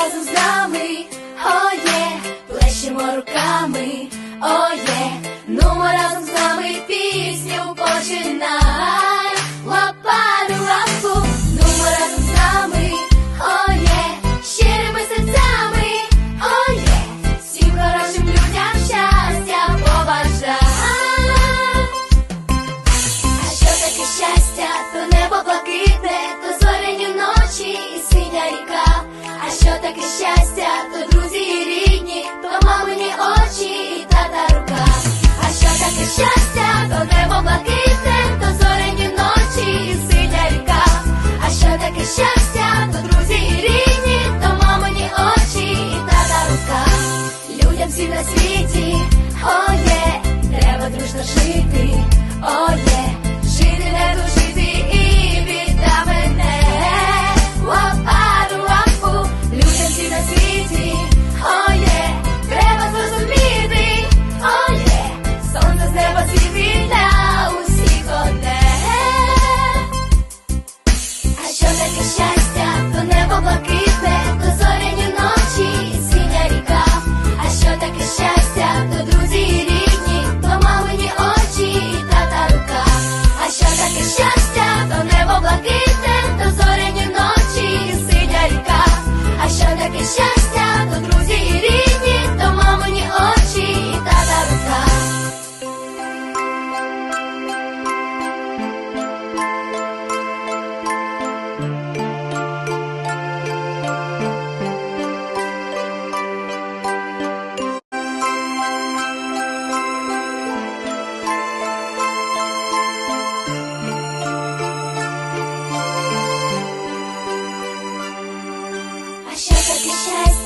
разом з нами, оє, плещемо руками, оє. світі, оє, треба зрозуміти, оє, сонце з неба світить для усіх одне. А що таке щастя?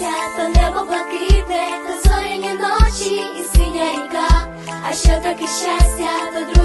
місяця, то небо блакитне, то зоряні ночі і синя ріка. А що таке щастя, то друге.